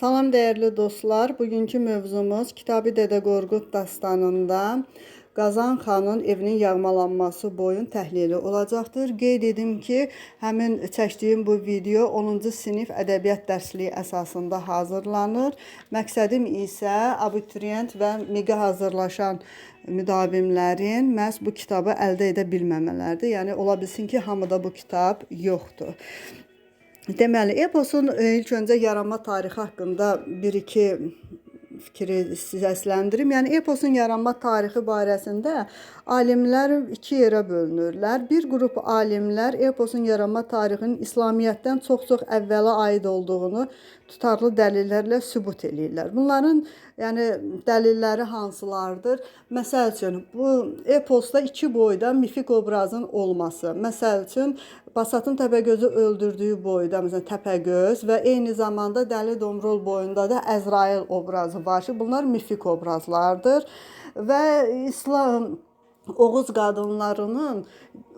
Salam değerli dostlar. Bugünkü mövzumuz Kitabı Dədə Qorqud dastanında Qazan xanın evinin yağmalanması boyun təhlili olacaqdır. Qeyd edim ki, həmin çəkdiyim bu video 10-cu sinif ədəbiyyat dərsliyi əsasında hazırlanır. Məqsədim isə abituriyent və MİQə hazırlaşan müdavimlərin məhz bu kitabı əldə edə bilməmələrdir. Yəni ola bilsin ki, hamıda bu kitab yoxdur. Deməli, eposun e, ilk öncə yaranma tarixi haqqında bir-iki fikri səsləndirim. Yəni eposun yaranma tarixi barəsində alimlər iki yerə bölünürlər. Bir qrup alimlər eposun yaranma tarixinin İslamiyyətdən çox-çox əvvələ aid olduğunu tutarlı dəlillərlə sübut eləyirlər. Bunların yəni dəlilləri hansılardır? Məsəl üçün bu eposda iki boyda mifik obrazın olması. Məsəl üçün Basatın Təpəgözü öldürdüyü boyda məsələn Təpəgöz və eyni zamanda Dəli Domrul boyunda da Əzrail obrazı var ki, bunlar mifik obrazlardır və İslam Oğuz qadınlarının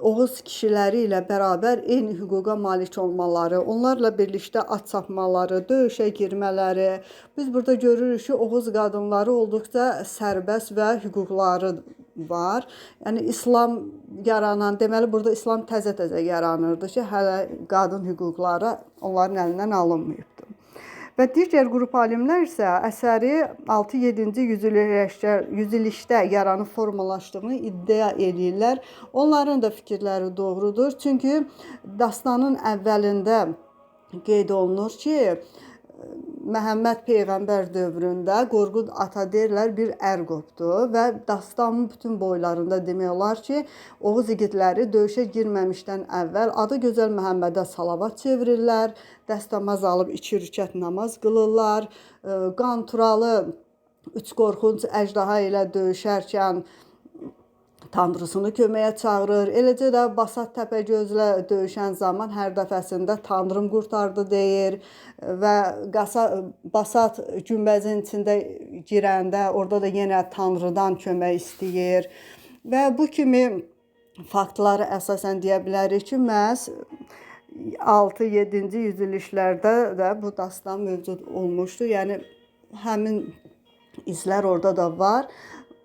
Oğuz kişiləri ilə bərabər eyni hüquqa malik olmaları, onlarla birlikdə at çapmaları, döyüşə girmələri. Biz burada görürük ki, Oğuz qadınları olduqca sərbəst və hüquqları var. Yəni İslam yaranan, deməli burada İslam təzə-təzə yaranırdı ki, hələ qadın hüquqları onların əlindən alınmayıbdı. Və digər qrup alimlər isə əsəri 6-7-ci yüzillikdə, yaranıb formalaşdığını iddia edirlər. Onların da fikirləri doğrudur. Çünki dastanın əvvəlində qeyd olunur ki, Məhəmməd peyğəmbər dövründə Qorqud ata deyirlər bir ər qopdu və dastanın bütün boylarında demək olar ki, Oğuz igidləri döyüşə girməmişdən əvvəl adı gözəl Məhəmmədə salavat çevirirlər, dəstəmaz alıb iki rükət namaz qılırlar, qanturalı üç qorxunc əjdaha ilə döyüşərkən Tanrısını köməyə çağırır. Eləcə də Basat Təpəgözlə döyüşən zaman hər dəfəsində Tanrım qurtardı deyir və Qasa Basat günbəzin içində girəndə orada da yenə Tanrıdan kömək istəyir. Və bu kimi faktları əsasən deyə bilərik ki, məhz 6-7-ci yüzilliklərdə də bu dastan mövcud olmuşdu. Yəni həmin izlər orada da var.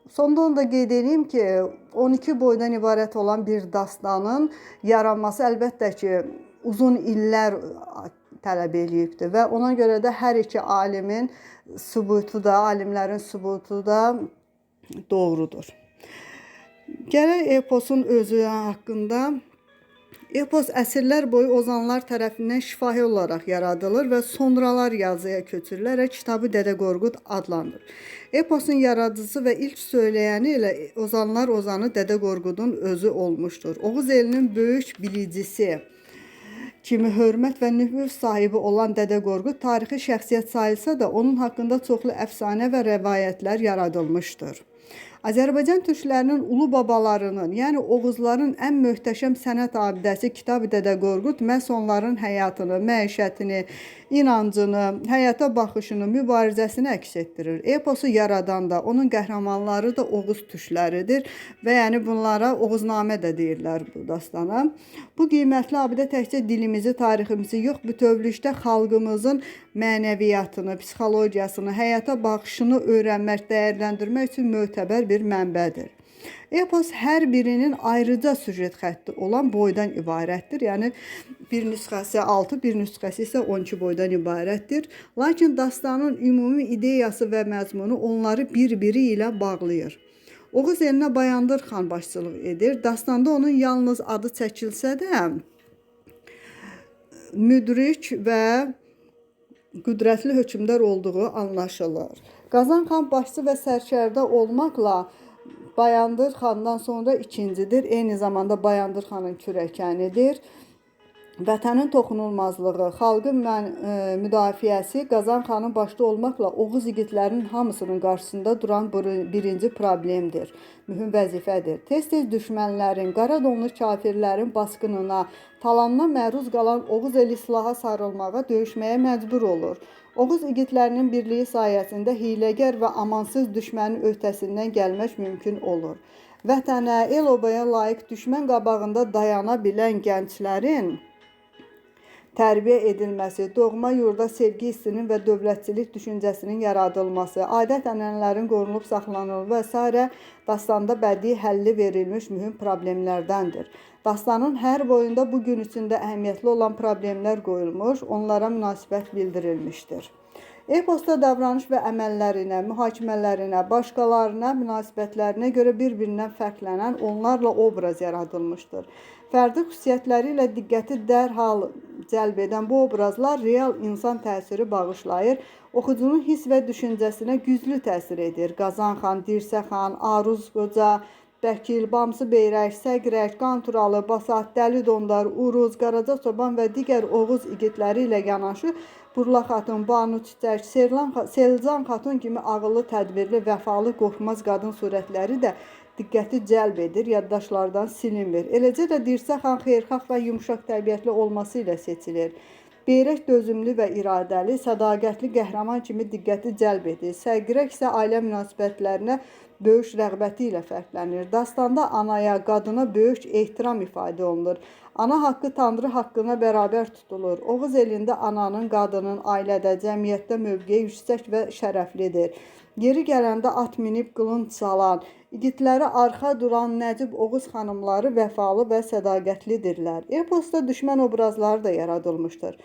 Sonda onu da qeyd edeyim ki, 12 boydan ibarət olan bir dastanın yaranması əlbəttə ki, uzun illər tələb eləyibdir və ona görə də hər iki alimin sübutu da, alimlərin sübutu da doğrudur. Gələk eposun özü haqqında Epos əsrlər boyu ozanlar tərəfindən şifahi olaraq yaradılır və sonralar yazıya köçürülərək kitabı Dədə Qorqud adlanır. Eposun yaradıcısı və ilk söyləyəni ilə ozanlar ozanı Dədə Qorqudun özü olmuşdur. Oğuz elinin böyük bilicisi kimi hörmət və nüfuz sahibi olan Dədə Qorqud tarixi şəxsiyyət sayılsa da onun haqqında çoxlu əfsanə və rəvayətlər yaradılmışdır. Azərbaycan türklərinin ulu babalarının, yəni Oğuzların ən möhtəşəm sənət abidəsi Kitab-ı Dədə Qorqud məhz onların həyatını, məişətini, inancını, həyata baxışını, mübarizəsini əks etdirir. Eposu yaradan da, onun qəhrəmanları da Oğuz türkləridir və yəni bunlara Oğuznamə də deyirlər bu dastana. Bu qiymətli abidə təkcə dilimizi, tariximizi yox, bütövlükdə xalqımızın mənəviyyatını, psixologiyasını, həyata baxışını öyrənmək, dəyərləndirmək üçün mötəbər bir mənbədir. Epos hər birinin ayrıca süjet xətti olan boydan ibarətdir. Yəni bir nüsxəsi 6, bir nüsxəsi isə 12 boydan ibarətdir. Lakin dastanın ümumi ideyası və məzmunu onları bir-biri ilə bağlayır. Oğuz elinə Bayandır xan başçılıq edir. Dastanda onun yalnız adı çəkilsə də müdrik və qüdrətli hökmdar olduğu anlaşılır. Qazan xan başçı və sərkərdə olmaqla Bayandır xandan sonra ikincidir. Eyni zamanda Bayandır xanın kürəkənidir. Vətənin toxunulmazlığı, xalqın mən, ə, e, müdafiəsi Qazan xanın başda olmaqla Oğuz igidlərinin hamısının qarşısında duran birinci problemdir. Mühüm vəzifədir. Tez-tez düşmənlərin, qara donlu kafirlərin basqınına, talanına məruz qalan Oğuz el islaha sarılmağa, döyüşməyə məcbur olur. Oğuz igidlərinin birliyi sayəsində hiyləgər və amansız düşmənin öhdəsindən gəlmək mümkün olur. Vətənə, el obaya layiq düşmən qabağında dayana bilən gənclərin tərbiyə edilməsi, doğma yurda sevgi hissinin və dövlətçilik düşüncəsinin yaradılması, adət-ənənələrin qorunub saxlanılması və s. dastanda bədii həlli verilmiş mühüm problemlərdəndir. Dastanın hər boyunda bu gün içində əhəmiyyətli olan problemlər qoyulmuş, onlara münasibət bildirilmişdir. E-posta davranış və əməllərinə, mühakimələrinə, başqalarına münasibətlərinə görə bir-birindən fərqlənən onlarla obraz yaradılmışdır. Fərdi xüsusiyyətləri ilə diqqəti dərhal cəlb edən bu obrazlar real insan təsiri bağışlayır, oxucunun hiss və düşüncəsinə güclü təsir edir. Qazan xan, Dirsə xan, Aruz qoca, Bəkil, Bamsı Beyrək, Səqrək, Qanturalı, Basat, Dəli Dondar, Uruz, Qaraca Çoban və digər Oğuz igidləri ilə yanaşı Burla xatun, Banu Çiçək, Serlan, Selcan xatun kimi ağıllı, tədbirli, vəfalı, qorxmaz qadın surətləri də diqqəti cəlb edir, yaddaşlardan silinmir. Eləcə də Dirsə xan xeyirxah və yumşaq təbiətli olması ilə seçilir. Beyrək dözümlü və iradəli, sədaqətli qəhrəman kimi diqqəti cəlb edir. Səqirək isə ailə münasibətlərinə böyük rəğbəti ilə fərqlənir. Dastanda anaya, qadına böyük ehtiram ifadə olunur. Ana haqqı Tanrı haqqına bərabər tutulur. Oğuz elində ananın, qadının ailədə, cəmiyyətdə mövqeyi yüksək və şərəflidir. Yeri gələndə at minib qılınc salan, igidləri arxa duran Nəcib Oğuz xanımları vəfalı və sədaqətlidirlər. Eposda düşmən obrazları da yaradılmışdır.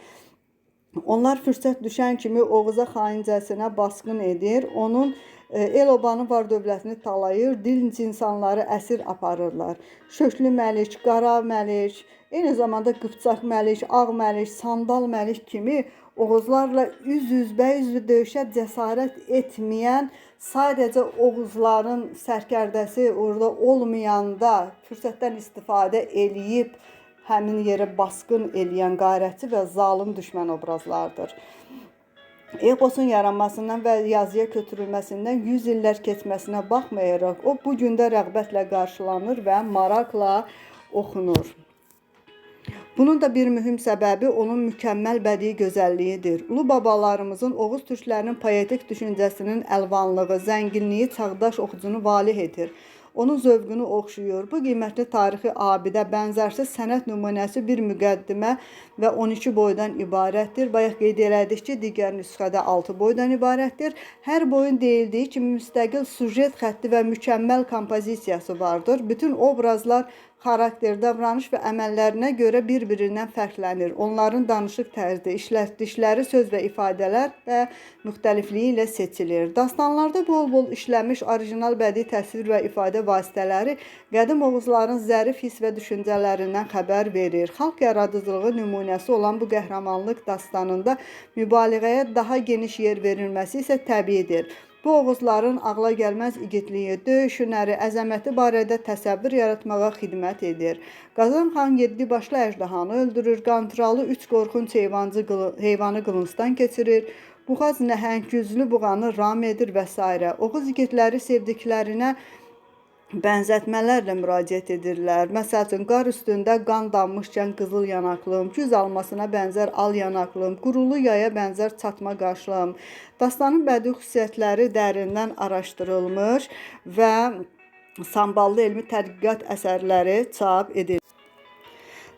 Onlar fürsət düşən kimi Oğuza xaincəsinə basqın edir, onun e, el-obanı var dövlətini talayır, dinc insanları əsir aparırlar. Şöklü Məlik, Qara Məlik, eyni zamanda Qıpçaq Məlik, Ağ Məlik, Sandal Məlik kimi Oğuzlarla üz-üzbəüz döyüşə cəsarət etməyən, sadəcə Oğuzların sərkərdəsi orada olmayanda fürsətdən istifadə eləyib həmin yerə basqın eləyən qarətçi və zalım düşmən obrazlardır. Eposun yaranmasından və yazıya köçürülməsindən 100 illər keçməsinə baxmayaraq, o bu gün də rəğbətlə qarşılanır və maraqla oxunur. Bunun da bir mühüm səbəbi onun mükəmməl bədii gözəlliyidir. Ulu babalarımızın Oğuz türklərinin poetik düşüncəsinin əlvanlığı, zənginliyi çağdaş oxucunu valeh edir onun zövqünü oxşuyur. Bu qiymətli tarixi abidə bənzərsiz sənət nümunəsi bir müqəddimə və 12 boydan ibarətdir. Bayaq qeyd elədik ki, digər nüsxədə 6 boydan ibarətdir. Hər boyun deyildiyi kimi müstəqil sujet xətti və mükəmməl kompozisiyası vardır. Bütün obrazlar xarakter, davranış və əməllərinə görə bir-birindən fərqlənir. Onların danışıq tərzi, işlətdikləri söz və ifadələr də müxtəlifliyi ilə seçilir. Dastanlarda bol-bol işlənmiş orijinal bədii təsvir və ifadə vasitələri qədim Oğuzların zərif hiss və düşüncələrindən xəbər verir. Xalq yaradıcılığı nümunəsi olan bu qəhrəmanlıq dastanında mübaliğəyə daha geniş yer verilməsi isə təbiidir. Bu Oğuzların ağla gəlməz igidliyi, döyüş hünəri, əzəməti barədə təsəvvür yaratmağa xidmət edir. Qazan xan 7 başlı əjdahanı öldürür, Qanturalı 3 qorxunc heyvancı heyvanı qılıncdan keçirir. Buğaz nəhəng güclü buğanı ram edir və s. Oğuz igidləri sevdiklərinə bənzətmələrlə müraciət edirlər. Məsəl üçün, qar üstündə qan dammışkən qızıl yanaqlım, güz almasına bənzər al yanaqlım, qurulu yaya bənzər çatma qaşlım. Dastanın bədii xüsusiyyətləri dərindən araşdırılmış və samballı elmi tədqiqat əsərləri çap edilmiş.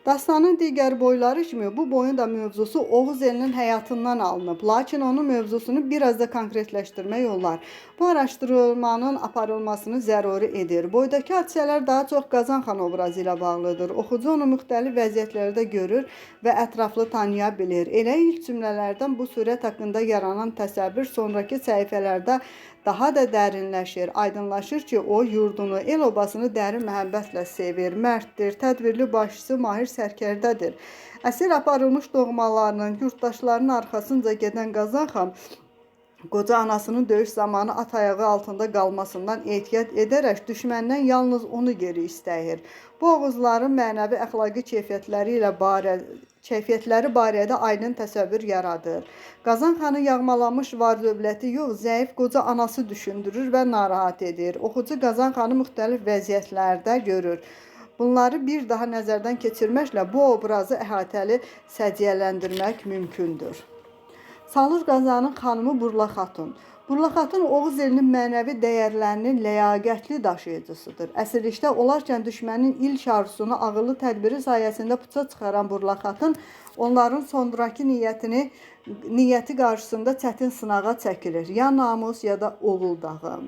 Dastanın digər boyları kimi bu boyun da mövzusu Oğuz elinin həyatından alınıb. Lakin onun mövzusunu biraz da konkretləşdirmək olar. Bu araşdırılmanın aparılmasını zəruri edir. Boydakı hadisələr daha çox Qazan xan obrazı ilə bağlıdır. Oxucu onu müxtəlif vəziyyətlərdə görür və ətraflı tanıya bilir. Elə ilk cümlələrdən bu surət haqqında yaranan təsəvvür sonrakı səhifələrdə daha da dərinləşir. Aydınlaşır ki, o yurdunu, el obasını dərin məhəbbətlə sevir, mərddir, tədbirli başçısı, mahir sərkərdədir. Əsir aparılmış doğmalarının, yurtdaşlarının arxasınca gedən Qazan qoca anasının döyüş zamanı at ayağı altında qalmasından ehtiyat edərək düşməndən yalnız onu geri istəyir. Bu Oğuzların mənəvi əxlaqi keyfiyyətləri ilə barə keyfiyyətləri barədə aydın təsəvvür yaradır. Qazan xanı yağmalanmış var dövləti yox, zəif qoca anası düşündürür və narahat edir. Oxucu Qazan xanı müxtəlif vəziyyətlərdə görür. Bunları bir daha nəzərdən keçirməklə bu obrazı əhatəli səciyyələndirmək mümkündür. Salur Qazanın xanımı Burla xatun. Burlaxatın Oğuz elinin mənəvi dəyərlərinin ləyaqətli daşıyıcısıdır. Əsirlikdə olarkən düşmənin ilk arzusunu ağıllı tədbiri sayəsində puça çıxaran Burlaxatın onların sonrakı niyyətini niyyəti qarşısında çətin sınağa çəkilir. Ya namus, ya da oğul dağı.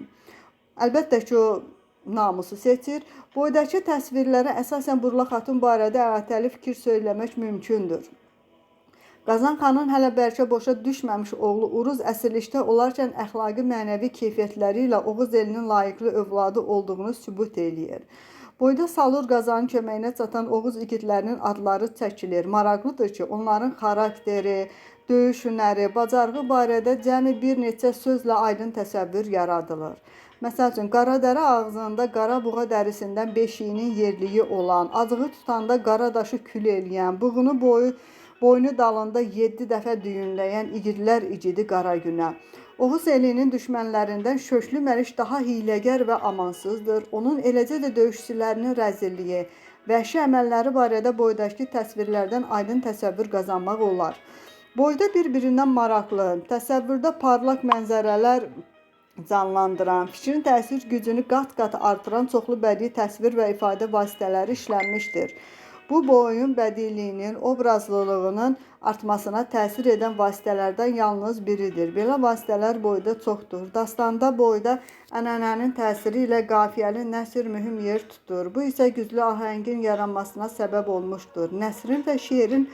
Əlbəttə ki, o namusu seçir. Boydakı təsvirlərə əsasən Burla xatun barədə əhatəli fikir söyləmək mümkündür. Qazan xanın hələ bəlkə boşa düşməmiş oğlu Uruz əsirlikdə olarkən əxlaqi mənəvi keyfiyyətləri ilə Oğuz elinin layiqli övladı olduğunu sübut eləyir. Boyda Salur Qazanın köməyinə çatan Oğuz igidlərinin adları çəkilir. Maraqlıdır ki, onların xarakteri, döyüş hünəri, bacarığı barədə cəmi bir neçə sözlə aydın təsəvvür yaradılır. Məsəl üçün, Qaradərə ağzında qara buğa dərisindən beşiyinin yerliyi olan, acığı tutanda qara daşı kül eləyən, bığını boyu boynu dalında 7 dəfə düyünləyən igidlər igidi Qaragünə. Oğuz elinin düşmənlərindən Şöklü Məlik daha hiyləgər və amansızdır. Onun eləcə də döyüşçülərinin rəzilliyi, vəhşi əməlləri barədə boydakı təsvirlərdən aydın təsəvvür qazanmaq olar. Boyda bir-birindən maraqlı, təsəvvürdə parlaq mənzərələr canlandıran, fikrin təsir gücünü qat-qat artıran çoxlu bədii təsvir və ifadə vasitələri işlənmişdir. Bu boyun bədiliyinin, obrazlılığının artmasına təsir edən vasitələrdən yalnız biridir. Belə vasitələr boyda çoxdur. Dastanda boyda ənənənin təsiri ilə qafiyəli nəsr mühüm yer tutur. Bu isə güclü ahəngin yaranmasına səbəb olmuşdur. Nəsrin və şeirin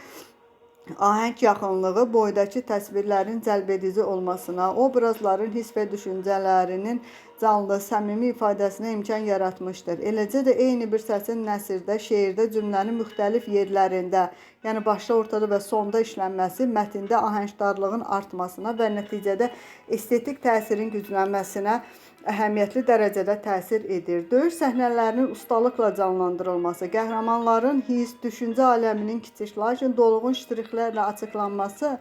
ahəng yaxınlığı boydakı təsvirlərin cəlbedici olmasına, obrazların hiss və düşüncələrinin canlı, səmimi ifadəsinə imkan yaratmışdır. Eləcə də eyni bir səsin nəsrdə, şeirdə cümlənin müxtəlif yerlərində, yəni başda, ortada və sonda işlənməsi mətndə ahəngdarlığın artmasına və nəticədə estetik təsirin güclənməsinə əhəmiyyətli dərəcədə təsir edir. Döyüş səhnələrinin ustalıqla canlandırılması, qəhrəmanların hiss, düşüncə aləminin kiçik, lakin dolğun ştrixlərlə açıqlanması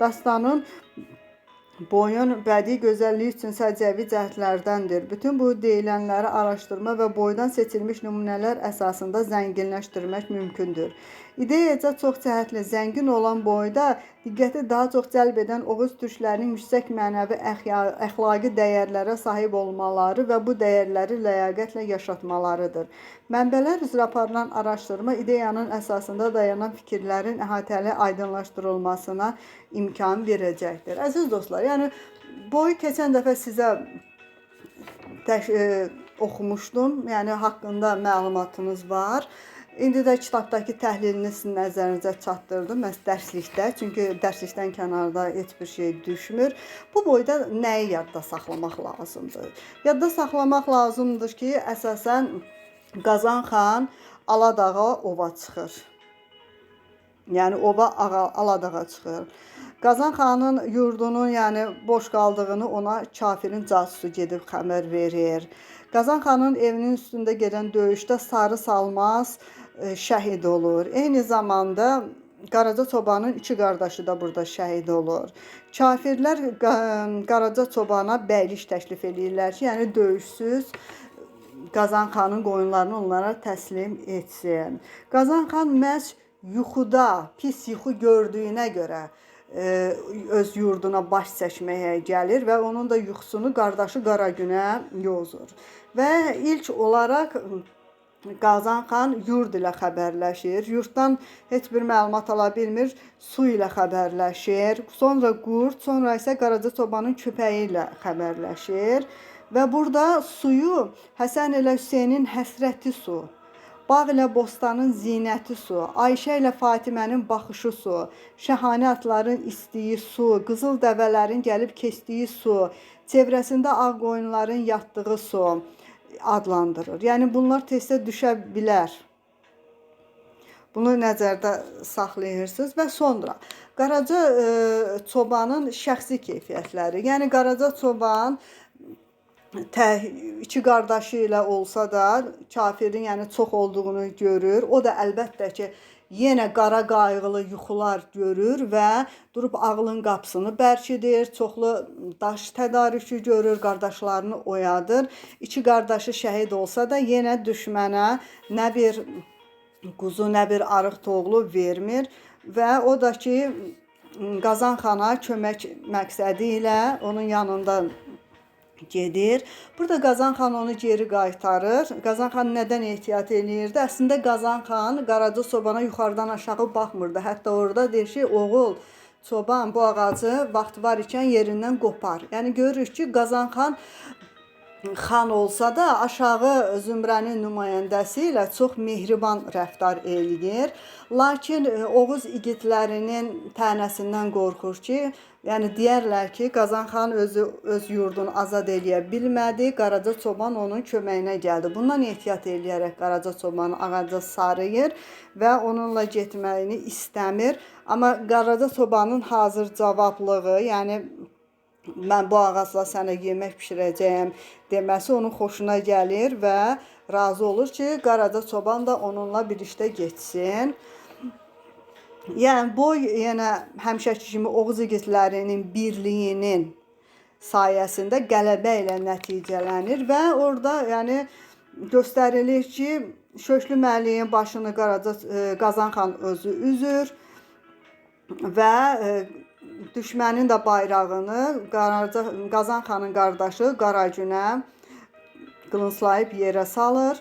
dastanın boyun bədii gözəlliyi üçün səciyyəvi cəhdlərdəndir. Bütün bu deyilənləri araşdırma və boydan seçilmiş nümunələr əsasında zənginləşdirmək mümkündür. İdeyaca çox cəhətli zəngin olan boyda diqqəti daha çox cəlb edən Oğuz türklərinin yüksək mənəvi əxlaqi dəyərlərə sahib olmaları və bu dəyərləri ləyaqətlə yaşatmalarıdır. Mənbələr üzrə aparılan araşdırma ideyanın əsasında dayanan fikirlərin əhatəli aydınlaşdırılmasına imkan verəcəkdir. Əziz dostlar, yəni boyu keçən dəfə sizə təş e, oxumuşdum. Yəni haqqında məlumatınız var. İndi də kitabdakı təhlilini sizin nəzərinizə çatdırdım. Məhz dərslikdə, çünki dərslikdən kənarda heç bir şey düşmür. Bu boyda nəyi yadda saxlamaq lazımdır? Yadda saxlamaq lazımdır ki, əsasən Qazan xan Aladağa ova çıxır. Yəni ağa, Aladağa çıxır. Qazan xanın yurdunun, yəni boş qaldığını ona kafirin casusu gedib xəbər verir. Qazan xanın evinin üstündə gedən döyüşdə Sarı Salmaz e, şəhid olur. Eyni zamanda Qaraca çobanın iki qardaşı da burada şəhid olur. Kafirlər Qa- Qaraca çobana bəylik təklif eləyirlər ki, yəni döyüşsüz Qazan xanın qoyunlarını onlara təslim etsin. Qazan xan məhz yuxuda pis yuxu gördüyünə görə e, öz yurduna baş çəkməyə gəlir və onun da yuxusunu qardaşı Qaragünə yozur. Və ilk olaraq Qazan xan yurd ilə xəbərləşir. Yurddan heç bir məlumat ala bilmir, su ilə xəbərləşir. Sonra qurd, sonra isə Qaraca çobanın köpəyi ilə xəbərləşir. Və burada suyu Həsən ilə Hüseynin həsrəti su, Bağ ilə bostanın zinəti su, Ayşə ilə Fatimənin baxışı su, şəhanə atların istiyi su, qızıl dəvələrin gəlib keçdiyi su, çevrəsində ağ qoyunların yatdığı su adlandırır. Yəni bunlar tezdə düşə bilər. Bunu nəzərdə saxlayırsınız və sonra Qaraca e, çobanın şəxsi keyfiyyətləri. Yəni Qaraca çoban tə, iki qardaşı ilə olsa da kafirin yəni çox olduğunu görür. O da əlbəttə ki, yenə qara qayğılı yuxular görür və durub ağlın qapısını bərkidir. Çoxlu daş tədarükü görür, qardaşlarını oyadır. İki qardaşı şəhid olsa da yenə düşmənə nə bir quzu, nə bir arıq toğlu vermir və o da ki Qazan xana kömək məqsədi ilə onun yanında gedir. Burada Qazan xan onu geri qaytarır. Qazan xan nədən ehtiyat eləyirdi? Əslində Qazan xan Qaraca sobana yuxarıdan aşağı baxmırdı. Hətta orada deyir ki, oğul çoban bu ağacı vaxt var ikən yerindən qopar. Yəni görürük ki, Qazan xan xan olsa da aşağı zümrənin nümayəndəsi ilə çox mehriban rəftar eləyir. Lakin e, Oğuz igidlərinin tənəsindən qorxur ki, yəni deyərlər ki, Qazan xan özü öz yurdunu azad eləyə bilmədi. Qaraca çoban onun köməyinə gəldi. Bundan ehtiyat eləyərək Qaraca çobanı ağaca sarıyır və onunla getməyini istəmir. Amma Qaraca çobanın hazır cavablığı, yəni mən bu ağacla sənə yemək bişirəcəyəm deməsi onun xoşuna gəlir və razı olur ki, Qaraca çoban da onunla birlikdə getsin. Yəni bu yenə həmişəki kimi Oğuz igidlərinin birliyinin sayəsində qələbə ilə nəticələnir və orada yəni göstərilir ki, Şöklü Məliyin başını Qaraca e, Qazan xan özü üzür və e, düşmənin də bayrağını Qaraca Qazan xanın qardaşı Qaragünə qılınclayıb yerə salır.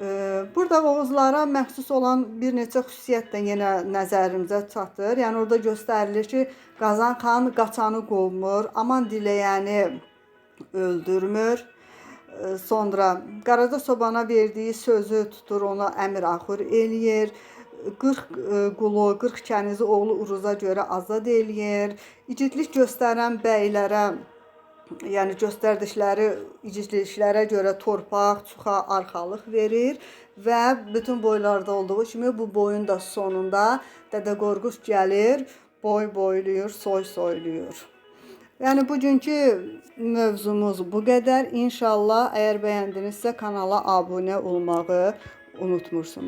Ee, Burada Oğuzlara məxsus olan bir neçə xüsusiyyət də yenə nəzərimizə çatır. Yəni orada göstərilir ki, Qazan xan qaçanı qovmur, aman diləyəni öldürmür. Ee, Sonra Qaraca sobana verdiyi sözü tutur, ona əmr axır eləyir. 40 e, qulu, 40 kənizi oğlu Uruza görə azad eləyir. İgidlik göstərən bəylərə yəni göstərdikləri igidliklərə görə torpaq, çuxa, arxalıq verir və bütün boylarda olduğu kimi bu boyun da sonunda Dədə Qorqud gəlir, boy boyluyur, soy soyluyur. Yəni bugünkü mövzumuz bu qədər. İnşallah əgər bəyəndinizsə kanala abunə olmağı unutmursunuz.